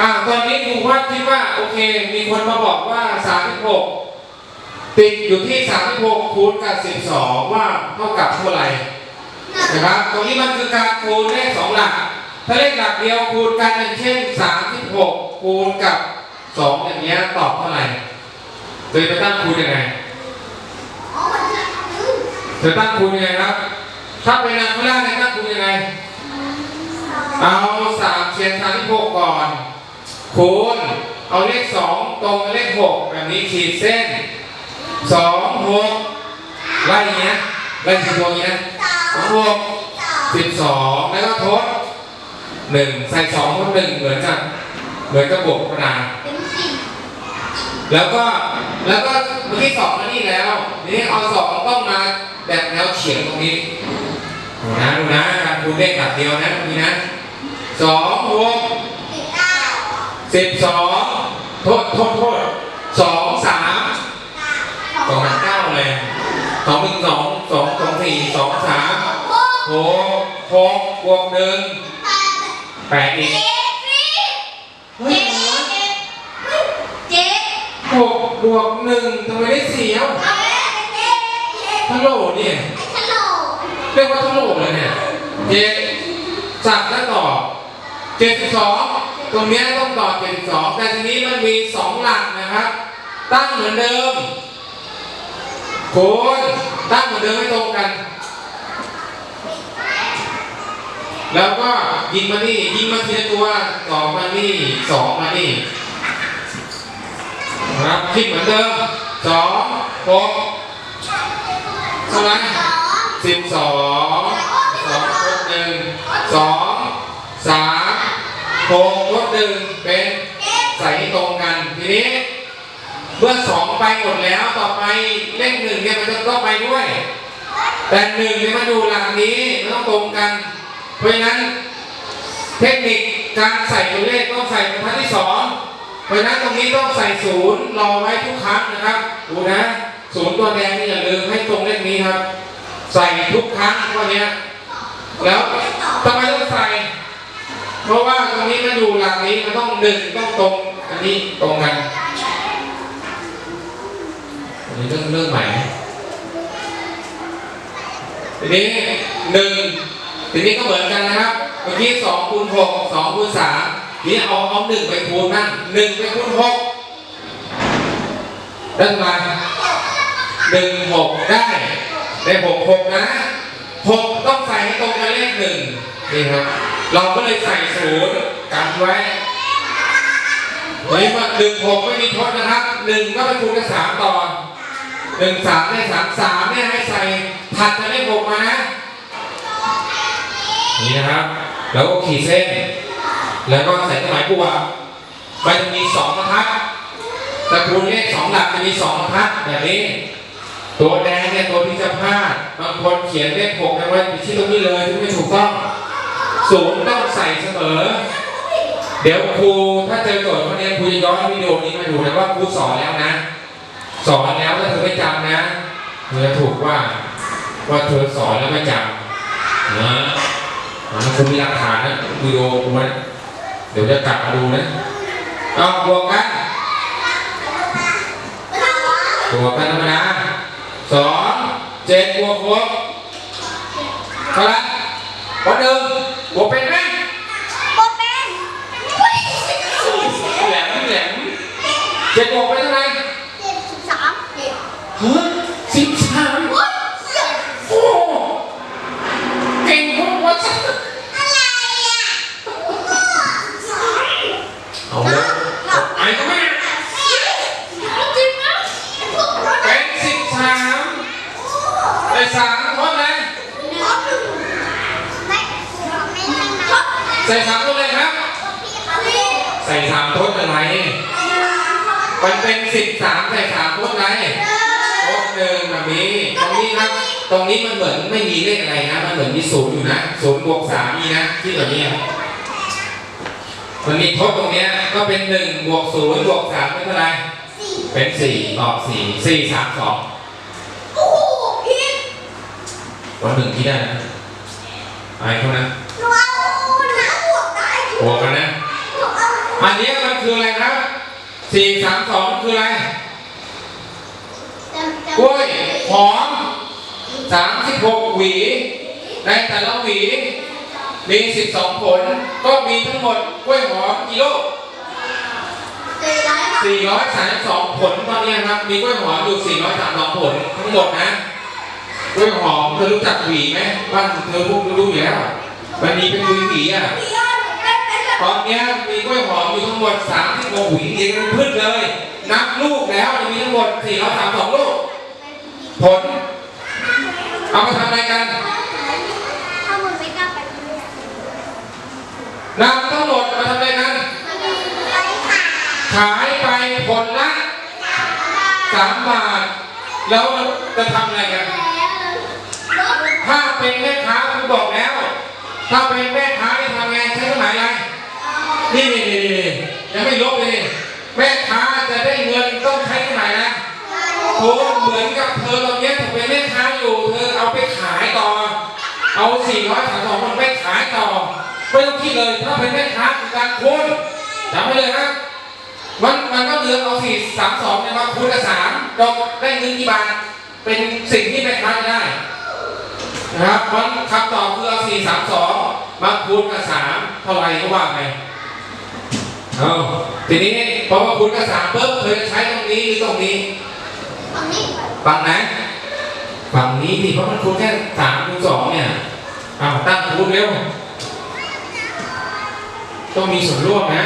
อ่าตอนนี้ครูว่าคิดว่าโอเค มีคนมาบอกว่า36ติดอยู่ที่36คูณกับ12ว่าเท่ากับเท่าไหร่นะครับตรงนี้มันคือการคูณเลขสองหลัก ถ้าเลขหลักเดียวคูณกันอย่างเช่น36คูณกับ2อย่างเงี้ยตอบเท่าไหร่โดยจะตั้งคูณยังไงจะตั้งคูณยังไงครับ ถ้าเป็นอันข้างล่าเนี่ยตั้งคูณยังไง เอาสามเชียนสามที่หกก่อน คูณเอาเลขสองตรงกับเลขหกแบบนี้ขีดเส้นสองหกไล่อย่างเงี้ยไล่สิบตัวองเงี้ยสองหกสิบสองแล้วก็ทดหนึ่งใส่สองทดหนึ่งเหมือนกันเหมือนกับบวกธรรมดานแล้วก็แล้วก็เมื่อกี้สองมานี่แล้วนี่เอาสองต้องมาแบบแนวเฉียงตรงนี้นะดูนะการคูณเลขแบบเดียวนะตรงนี้นะสองหก สิบสองโทษโทษโทษสองสามสองสามเก้าเลยสองหนึ่งสองสองสองสี่สองสามหกหกบวกหนึ่งแปดอีกเจ็ดเจ็ดเจ็ดหกบวกหนึ่งทำไมได้สี่เอ้าเอาเจ็ดเจ็ดเจ็ดทัลโหลเนี่ยเรียกว่าทัลโหลเลยเนี่ยเจ็ดสับแล้วต่อเจ็ดสิบสอง ตรงนี้ต้องตอบเจ็ดสิบสองแต่ทีนี้มันมีสองหลักนะครับ ตั้งเหมือนเดิมโคูณตั้งเหมือนเดิมให้ตรงกัน แล้วก็ยิงมานี่ยิงมาทีละตัวสองมานี่สองมานี่นะครับคิดเหมือนเดิมสองหกเท่าไหร่สิบสองสองลดหนึ่งสองสามหกลด หนึ่งเป็นเจ็ดใส่ให้ตรงกัน ทีนี้ เมื่อสองไปหมดแล้วต่อไปเลขหนึ่งเนี่ยมันจะต้องไปด้วย แต่หนึ่งเนี่ยมันอยู่หลังนี้มันต้องตรงกัน เพราะฉะนั้น เทคนิคการใส่ตัวเลขต้องใส่บรรทัดที่สองเพราะฉะนั้นตรงนี้ต้องใส่ศูนย์รอไว้ทุกครั้งนะครับดูนะศูนย์ตัวแดงนี่อย่าลืมให้ตรงเลขนี้ครับ ใส่ทุกครั้งตัวเนี้ยแล้วทำไมต้องใส่ เพราะว่าตรงนี้มันอยู่หลักนี้มันต้องหนึ่งต้องตรง อันนี้ตรงกันอันนี้เรื่องเรื่องใหม่ทีนี้หนึ่งทีนี้ก็เหมือนกันนะครับ เมื่อกี้สองคูณหกสองคูณสามนี่เอาเอาหนึ่งไปคูณนั่นหนึ่งไปคูณหกได้ไหมหนึ่งหกได้ได้หกหกนะหกต้องใส่ให้ตรงกับเลขหนึ่งนี่ครับ เราก็เลยใส่ศูนย์กันไว้เฮ้ยมาหนึ่งหกไม่มีทดนะครับหนึ่งก็ไปคูณกับสามต่อหนึ่งสามได้สามสามเนี่ยให้ใส่ถัดจากเลขหกมานะนี่นะครับ แล้วก็ขีดเส้น แล้วก็ใส่เครื่องหมายบวกมันจะมีสองบรรทัดตระกูลเลขสองหลักจะมีสองบรรทัดแบบนี้ ตัวแดงเนี่ยตัวที่จะพลาดบางคนเขียนเลขหกเอาไว้ที่ตรงนี้เลยที่ไม่ถูกต้อง ศูนย์ต้องใส่เสมอ เดี๋ยวครูถ้าเจอโจทย์วันนี้ครูจะย้อนวิดีโอนี้มาดูนะว่าครูสอนแล้วนะ สอนแล้วถ้าเธอไม่จำนะเธอจะถูกว่าว่าเธอสอนแล้วไม่จำนะครูมีหลักฐานนะวิดีโอครูนะเดี๋ยวจะกลับมาดูนะเอาบวกกันบวกกันธรรมดาสองเจ็ดบวกหกเท่าไรวันหนึ่ง บวกเป็นไหมโบเป็นแหลมแหลมเจ็ดบวกไปเท่าไหร่เจ็ดสิบสามเจ็ดเฮ้ยสิบสาม โอ้ยเหี้ย โอ้เก่งพวกว่าจะ อะไรอะ เอาเลยไอ้ก็ไม่ จริงนะพวกรถ เป็นสิบสามแต่สามทดเลย ไม่ไม่ไม่นะ ใส่สามทดเลยครับ ใส่สามทดอะไร มันเป็นสิบสามใส่สามทดอะไรทดหนึ่งแบบนี้ตรงนี้ครับ ตรงนี้มันเหมือนไม่มีเลขอะไรนะ มันเหมือนมีศูนย์อยู่นะศูนย์บวกสามมีนะ ที่แบบนี้มันมีทดตรงเนี้ยก็เป็นหนึ่งบวกศูนย์บวกสามเป็นเท่าไหร่สี่เป็นสี่ตอบสี่สี่สามสองโอ้โหพี่วันหนึ่งที่ได้นะไอ้เขานะหนูเอาน้ำบ วกได้บวกกันนะหนูเอาออันเนี้ยมันคืออะไรครับสี่สามสองคืออะไร กล้วยหอมสามสิบหกหวี ในแต่ละหวี มีสิบสองผล ก็มีทั้งหมดกล้วยหอมกิโลสี่ร้อยค่ะ432ผลตอนเนี้ยครับ มีกล้วยหอมอยู่432ผลทั้งหมดนะกล้วยหอมเธอรู้จักหวีไหมบ้านเธอพวกรู้อยู่แล้วมันมีเป็นหวีหวีอะ ตอนนี้มีกล้วยหอมอยู่ทั้งหมด36หวีเรียงเป็นพืชเลย นับลูกแล้วมีทั้งหมด432ลูก ผล เอามาทำอะไรกันถ้ามันไม่กล้าไปเลยนำทั้งหมดมาทำอะไรกัน ขายไปผลละสามบาท แล้วจะทำอะไรกัน ถ้าเป็นแม่ค้าคุณบอกแล้ว ถ้าเป็นแม่ นี่นี่นี่นี่ยังไม่ลบเลยแม่ค้าจะได้เงินต้องใช้เครื่องหมายนะโอ้เหมือนกับเธอตอนนี้เธอเป็นแม่ค้าอยู่ เธอเอาไปขายต่อ เอาสี่ร้อยสามสองคนไปขายต่อไม่ต้องคิดเลยถ้าเป็นแม่ค้าคือการคูณจำไว้เลยนะมันมันก็เดือนเอาสี่สามสองเนี่ยมาคูณกับสามเราได้เงินกี่บาทเป็นสิ่งที่แม่ค้าจะได้นะครับมันคำตอบคือเอาสี่สามสองมาคูณกับสามเท่าไรก็ว่าไป เอาทีนี้พอมาคูณกับสามปุ๊บเธอจะใช้ตรงนี้หรือตรงนี้ตรงนี้ฝั่งไหนฝั่งนี้ดิเพราะมันคูณแค่สามคูณสองเนี่ยเอาตั้งคูณเร็วต้องมีส่วนร่วมนะ